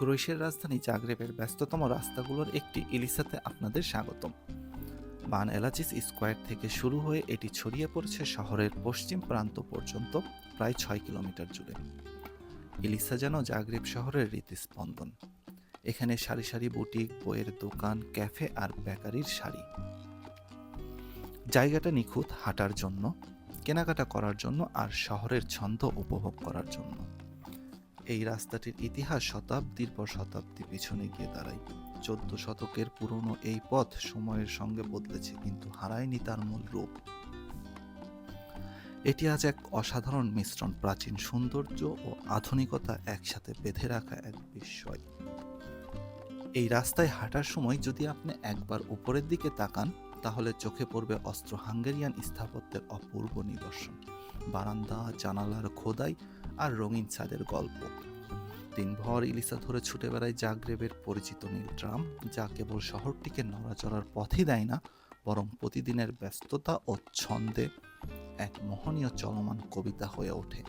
ক্রোয়েশিয়ার রাজধানী জাগ্রেবের ব্যস্ততম রাস্তাগুলোর একটি ইলিসাতে আপনাদের স্বাগতম। বান এলাচিস স্কোয়ার থেকে শুরু হয়ে এটি ছড়িয়ে পড়েছে শহরের পশ্চিম প্রান্ত পর্যন্ত, প্রায় ছয় কিলোমিটার জুড়ে। ইলিসা যেন জাগ্রেব শহরের রীতিস্পন্দন এখানে সারি সারি বুটিক, বইয়ের দোকান, ক্যাফে আর বেকারির শাড়ি। জায়গাটা নিখুঁত হাঁটার জন্য, কেনাকাটা করার জন্য আর শহরের ছন্দ উপভোগ করার জন্য। এই রাস্তাটির ইতিহাস শতাব্দীর পর শতাব্দী পিছনে গিয়ে দাঁড়ায়। চোদ্দ শতকের পুরনো এই পথ সময়ের সঙ্গে বদলেছে, কিন্তু হারায়নি তার মূল রূপ। এটি আজ এক অসাধারণ মিশ্রণ, প্রাচীন সৌন্দর্য ও আধুনিকতা একসাথে বেঁধে রাখা এক বিস্ময়। এই রাস্তায় হাঁটার সময় যদি আপনি একবার উপরের দিকে তাকান, তাহলে চোখে পড়বে অস্ত্র হাঙ্গেরিয়ান স্থাপত্যের অপূর্ব নিদর্শন। বারান্দা, জানালার খোদাই আর রঙিন ছাদের গল্প। দিনভর ইলিসা ধরে ছুটে বেড়ায় জাগরেবের পরিচিত নীল ট্রাম, যা কেবল শহরটিকে নড়াচড়ার পথই দেয় না, বরং প্রতিদিনের ব্যস্ততা ও ছন্দে এক মোহনীয় চলমান কবিতা হয়ে ওঠে।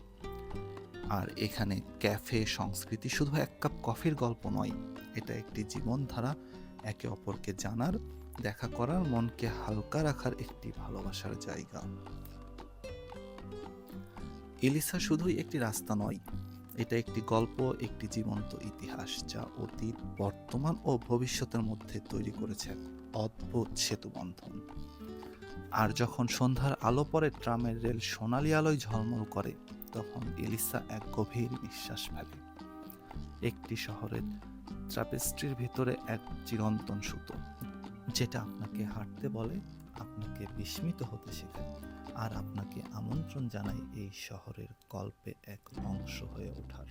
আর এখানে ক্যাফে, সংস্কৃতি শুধু এক কাপ কফির গল্প নয়, এটা একটি জীবনধারা একে অপরকে জানার, দেখা করার, মনকে হালকা রাখার একটি ভালোবাসার জায়গা। ইলিসা শুধুই একটি রাস্তা নয়, এটা একটি গল্প, একটি জীবন্ত ইতিহাস যা অতীত, বর্তমান ও ভবিষ্যতের মধ্যে তৈরি করেছে অদ্ভুত সেতু বন্ধন আর যখন সন্ধ্যার আলো পরে ট্রামের রেল সোনালি আলোয় ঝলমল করে, তখন এলিসা এক গভীর নিঃশ্বাস ফেলে। একটি শহরের ট্রাপেস্ট্রির ভিতরে এক চিরন্তন সুতো, যেটা আপনাকে হাঁটতে বলে আপনাকে বিস্মিত হতে শেখায় আর আপনাকে আমন্ত্রণ জানাই এই শহরের কল্পে এক অংশ হয়ে ওঠার।